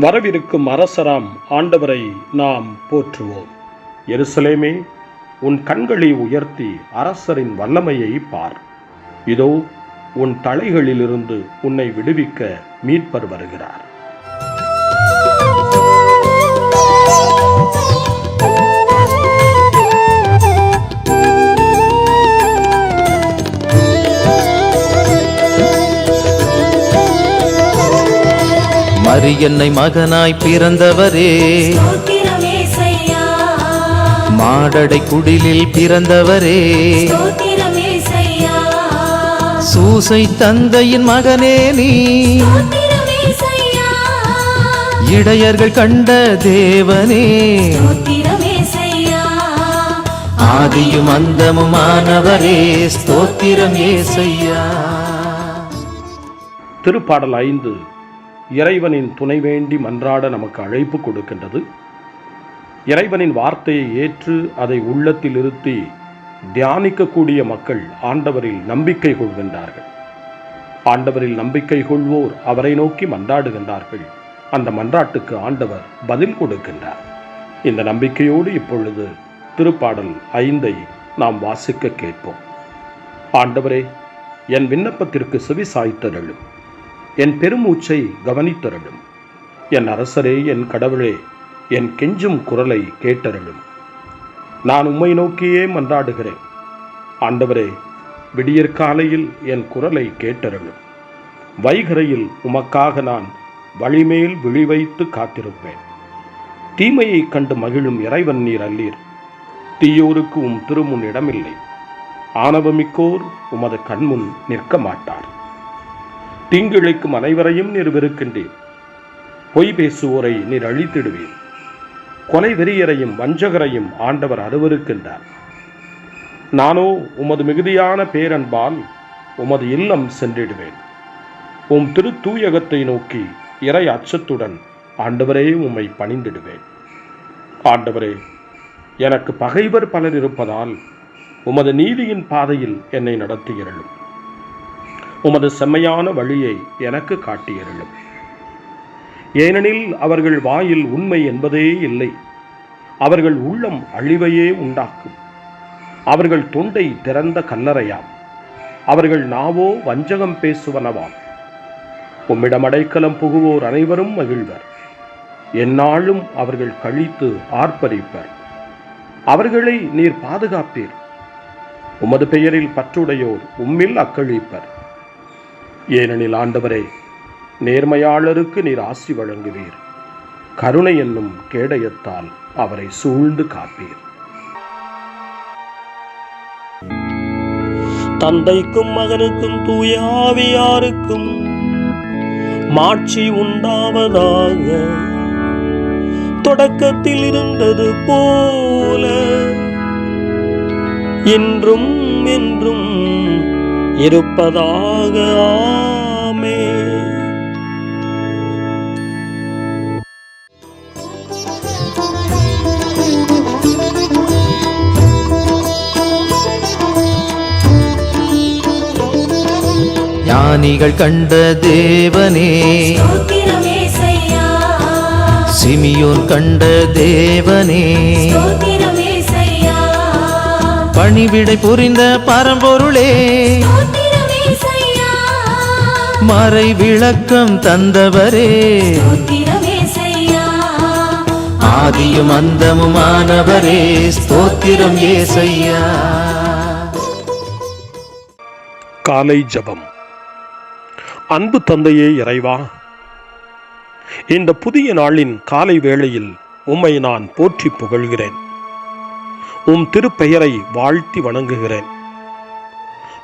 வரவிருக்கும் அரசராம் ஆண்டவரை நாம் போற்றுவோம். எருசலேமே உன் கண்களை உயர்த்தி அரசரின் வல்லமையை பார். இதோ உன் தலைகளிலிருந்து உன்னை விடுவிக்க மீட்பர் வருகிறார். மரியன்னை மகனாய் பிறந்தவரே. மாடடை குடிலில் பிறந்தவரே. சூசை தந்தையின் மகனே நீ. இடையர்கள் கண்ட தேவனே. ஆதியும் அந்தமுமானவரே. ஸ்தோத்திரம் ஏசையா. திருப்பாடல் ஐந்து. இறைவனின் துணை வேண்டி மன்றாட நமக்கு அழைப்பு கொடுக்கின்றது. இறைவனின் வார்த்தையை ஏற்று அதை உள்ளத்தில் இருத்தி தியானிக்கக்கூடிய மக்கள் ஆண்டவரில் நம்பிக்கை கொள்கின்றார்கள். ஆண்டவரில் நம்பிக்கை கொள்வோர் அவரை நோக்கி மன்றாடுகின்றார்கள். அந்த மன்றாட்டுக்கு ஆண்டவர் பதில் கொடுக்கின்றார். இந்த நம்பிக்கையோடு இப்பொழுது திருப்பாடல் ஐந்தை நாம் வாசிக்க கேட்போம். ஆண்டவரே என் விண்ணப்பத்திற்கு செவி சாய்த்தருளும் என் பெருமூச்சை கவனித்தருளும். என் அரசரே என் கடவுளே என் கெஞ்சும் குரலை கேட்டருளும். நான் உம்மை நோக்கியே மன்றாடுகிறேன். ஆண்டவரே விடியற்காலையில் என் குரலை கேட்டருளும். வைகரையில் உமக்காக நான் வழிமேல் விழிவைத்து காத்திருப்பேன். தீமையைக் கண்டு மகிழும் இறைவன் நீர் அல்லீர். தீயோருக்கு உம் திருமுன் இடமில்லை. ஆணவமிக்கோர் உமது கண்முன் நிற்க மாட்டார் தீங்கிழைக்கும் அனைவரையும் நீர் வெறுக்கின்றீர். பொய் பேசுவோரை நீர் அழித்திடுவீர். கொலை வெறியரையும் வஞ்சகரையும் ஆண்டவர் அருவருக்கின்றார். நானோ உமது மிகுதியான பேரன்பால் உமது இல்லம் சென்றிடுவேன். உம் திரு தூயகத்தை நோக்கி இறை அச்சத்துடன் ஆண்டவரே உம்மை பணிந்திடுவேன். ஆண்டவரே எனக்கு பகைவர் பலர் இருப்பதால் உமது நீதியின் பாதையில் என்னை நடத்துகிறளும் உமது செம்மையான வழியை எனக்கு காட்டியருளும். ஏனெனில் அவர்கள் வாயில் உண்மை என்பதே இல்லை. அவர்கள் உள்ளம் அழிவையே உண்டாக்கும். அவர்கள் தொண்டை திறந்த கல்லறையாம். அவர்கள் நாவோ வஞ்சகம் பேசுவனவாம். உம்மிடம் அடைக்கலம் புகுவோர் அனைவரும் மகிழ்வர். எந்நாளும் அவர்கள் கழித்து ஆர்ப்பரிப்பர். அவர்களை நீர் பாதுகாப்பீர். உமது பெயரில் பற்றுடையோர் உம்மில் அக்கழிப்பர். ஏனெனில் ஆண்டவரே நேர்மையாளருக்கு நீர் ஆசி வழங்குவீர். கருணை என்னும் கேடயத்தால் அவரை சூழ்ந்து காப்பீர். தந்தைக்கும் மகனுக்கும் தூயாவியாருக்கும் மாட்சி உண்டாவதாக. தொடக்கத்தில் இருந்தது போல என்றும் என்றும் இருப்பதாக ஆமே ஞானிகள் கண்ட தேவனே சிமியோன் கண்ட தேவனே பணிவிடை புரிந்த பரம்பொருளே மறை விளக்கம் தந்தவரே. ஆதியும் அந்தமுமானவரே ஸ்தோத்திரம் ஏசையா. காலை ஜபம். அன்பு தந்தையே இறைவா இந்த புதிய நாளின் காலை வேளையில் உம்மை நான் போற்றி புகழ்கிறேன். உம் திருப்பெயரை வாழ்த்தி வணங்குகிறேன்.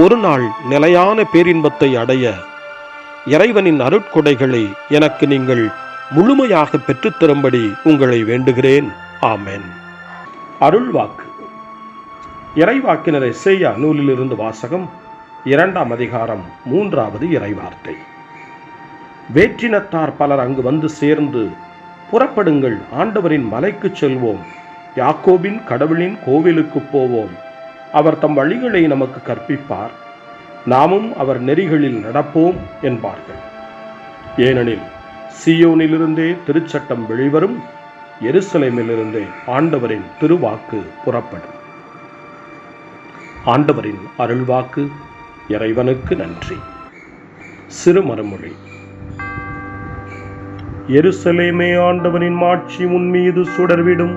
ஒரு நாள் நிலையான பேரின்பத்தை அடைய இறைவனின் அருட்கொடைகளை எனக்கு நீங்கள் முழுமையாக பெற்றுத்தரும்படி உங்களை வேண்டுகிறேன். ஆமென். அருள்வாக்கு. இறைவாக்கினர் எஸ்ஐயா நூலிலிருந்து வாசகம் இரண்டாம் அதிகாரம் மூன்றாவது இறைவார்த்தை. வேற்றினத்தார் பலர் அங்கு வந்து சேர்ந்து புறப்படுங்கள் ஆண்டவரின் மலைக்கு செல்வோம். யாக்கோபின் கடவுளின் கோவிலுக்கு போவோம். அவர் தம் வழிகளை நமக்கு கற்பிப்பார். நாமும் அவர் நெறிகளில் நடப்போம் என்பார்கள். ஏனெனில் சியோனிலிருந்தே திருச்சட்டம் வெளிவரும் எருசலேமிலிருந்தே ஆண்டவரின் திருவாக்கு புறப்படும். ஆண்டவரின் அருள்வாக்கு இறைவனுக்கு நன்றி. சிறு மறுமொழி. எருசலேமே ஆண்டவனின் மாட்சி உன் மீது சுடர்விடும்.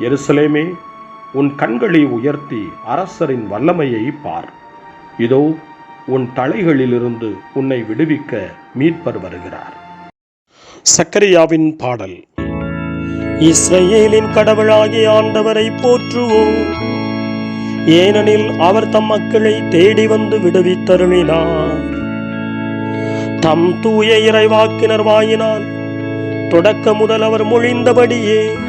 எருசலேமே உன் கண்களை உயர்த்தி அரசரின் வல்லமையை பார். இதோ உன் தலைகளிலிருந்து உன்னை விடுவிக்க மீட்பர் வருகிறார். சக்கரியாவின் பாடல். இஸ்ரேலின் கடவுளாகிய ஆண்டவரை போற்றுவோம். ஏனெனில் அவர் தம் மக்களை தேடி வந்து விடுவித்தருளினார். தம் தூய இறைவாக்கினர் வாயினால் தொடக்க முதல் அவர் மொழிந்தபடியே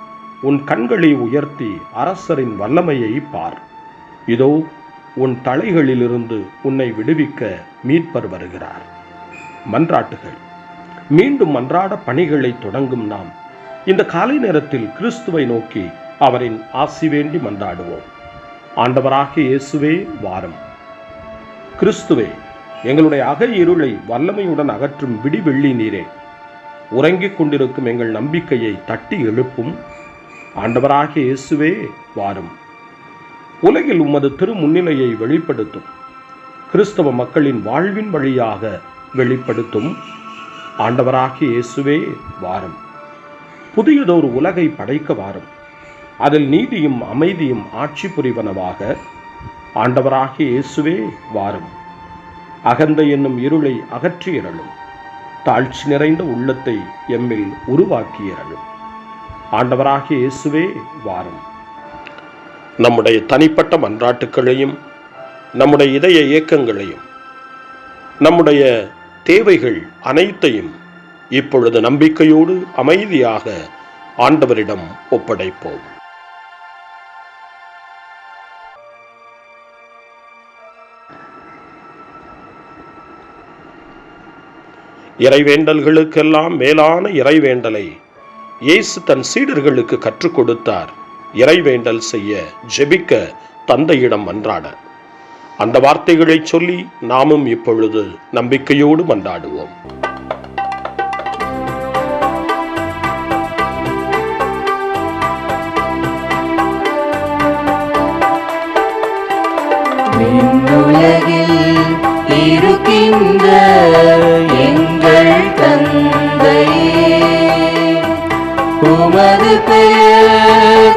உன் கண்களை உயர்த்தி அரசரின் வல்லமையை பார். இதோ உன் தலைகளிலிருந்து உன்னை விடுவிக்க மீட்பர் வருகிறார். மன்றாட்டுகள். மீண்டும் மன்றாட பணிகளை தொடங்கும் நாம் இந்த காலை நேரத்தில் கிறிஸ்துவை நோக்கி அவரின் ஆசி வேண்டி மன்றாடுவோம். ஆண்டவராக இயேசுவே வாரம். கிறிஸ்துவே எங்களுடைய அக இருளை வல்லமையுடன் அகற்றும் விடிவெள்ளி நீரே. உறங்கிக் கொண்டிருக்கும் எங்கள் நம்பிக்கையை தட்டி எழுப்பும் ஆண்டவராகிய இயேசுவே வாரும். உலகில் உமது திருமுன்னிலையை வெளிப்படுத்தும். கிறிஸ்தவ மக்களின் வாழ்வின் வழியாக வெளிப்படுத்தும். ஆண்டவராகிய இயேசுவே வாரும். புதியதொரு உலகை படைக்க வாரும். அதில் நீதியும் அமைதியும் ஆட்சி புரிவனவாக ஆண்டவராகிய இயேசுவே வாரும். அகந்த என்னும் இருளை அகற்றியறலும் தாழ்ச்சி நிறைந்த உள்ளத்தை எம்மில் உருவாக்கியறலும் ஆண்டவராக இயேசுவே வாரும். நம்முடைய தனிப்பட்ட மன்றாட்டுக்களையும் நம்முடைய இதய இயக்கங்களையும் நம்முடைய தேவைகள் அனைத்தையும் இப்பொழுது நம்பிக்கையோடு அமைதியாக ஆண்டவரிடம் ஒப்படைப்போம். இறைவேண்டல்களுக்கெல்லாம் மேலான இறைவேண்டலை இயேசு தன் சீடர்களுக்கு கற்றுக் கொடுத்தார். இறைவேண்டல் செய்ய ஜெபிக்க தந்தையிடம் மன்றாட அந்த வார்த்தைகளை சொல்லி நாமும் இப்பொழுது நம்பிக்கையோடு மன்றாடுவோம். உலகில் இருக்கின்ற எங்கள் தன் உமது பெயர்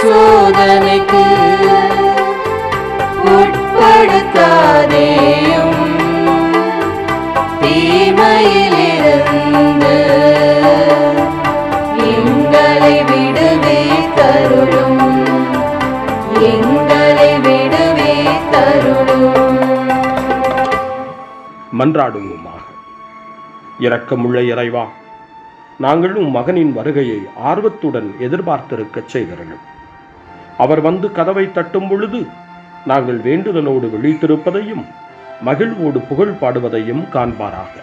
சோதனைக்கு உட்படுத்தாதேயும். தீமையிலிருந்து எங்களை விடுவே தருளும். எங்களை விடுவே தருளும். மன்றாடுவோமாக. இரக்கமுள்ள இறைவா நாங்கள் உம் மகனின் வருகையை ஆர்வத்துடன் எதிர்பார்த்திருக்கச் செய்தருளும். அவர் வந்து கதவை தட்டும் பொழுது நாங்கள் வேண்டுதலோடு விழித்திருப்பதையும் மகிழ்வோடு புகழ் பாடுவதையும் காண்பாராக.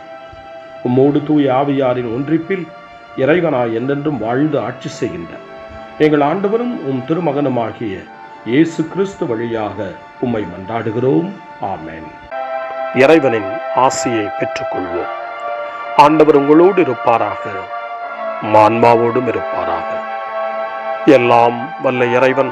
உம்மோடு தூய ஆவியாரின் ஒன்றிப்பில் இறைவனாய் என்றென்றும் வாழ்ந்து ஆட்சி செய்கின்ற எங்கள் ஆண்டவரும் உம் திருமகனுமாகிய இயேசு கிறிஸ்து வழியாக உம்மை மன்றாடுகிறோம். ஆமேன். இறைவனின் ஆசியை பெற்றுக்கொள்வோம். ஆண்டவர் உங்களோடு இருப்பாராக மான்மாவோடும் இருப்பாராக. எல்லாம் வல்ல இறைவன்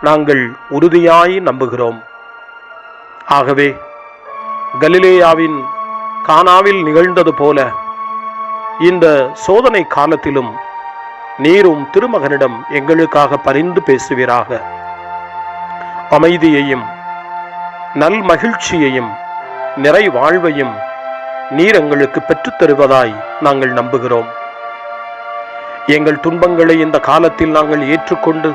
நாங்கள் உறுதியாய் நம்புகிறோம். ஆகவே கலிலேயாவின் கானாவில் நிகழ்ந்தது போல இந்த சோதனை காலத்திலும் நீரும் திருமகனிடம் எங்களுக்காக பரிந்து பேசுவீராக. அமைதியையும் நல் மகிழ்ச்சியையும் நிறை வாழ்வையும் நீர் எங்களுக்கு பெற்றுத் தருவதாய் நாங்கள் நம்புகிறோம். எங்கள் துன்பங்களை இந்த காலத்தில் நாங்கள் ஏற்றுக்கொண்டு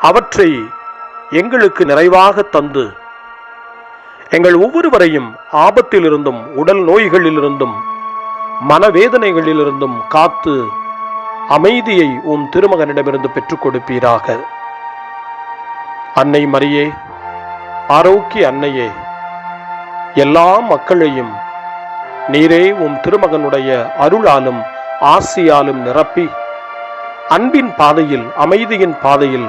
அவற்றை எங்களுக்கு நிறைவாக தந்து எங்கள் ஒவ்வொருவரையும் ஆபத்திலிருந்தும் உடல் நோய்களிலிருந்தும் மனவேதனைகளிலிருந்தும் காத்து அமைதியை உம் திருமகனிடமிருந்து பெற்றுக் கொடுப்பீராக. அன்னை மரியே ஆரோக்கிய அன்னையே எல்லா மக்களையும் நீரே உம் திருமகனுடைய அருளாலும் ஆசியாலும் நிரப்பி அன்பின் பாதையில் அமைதியின் பாதையில்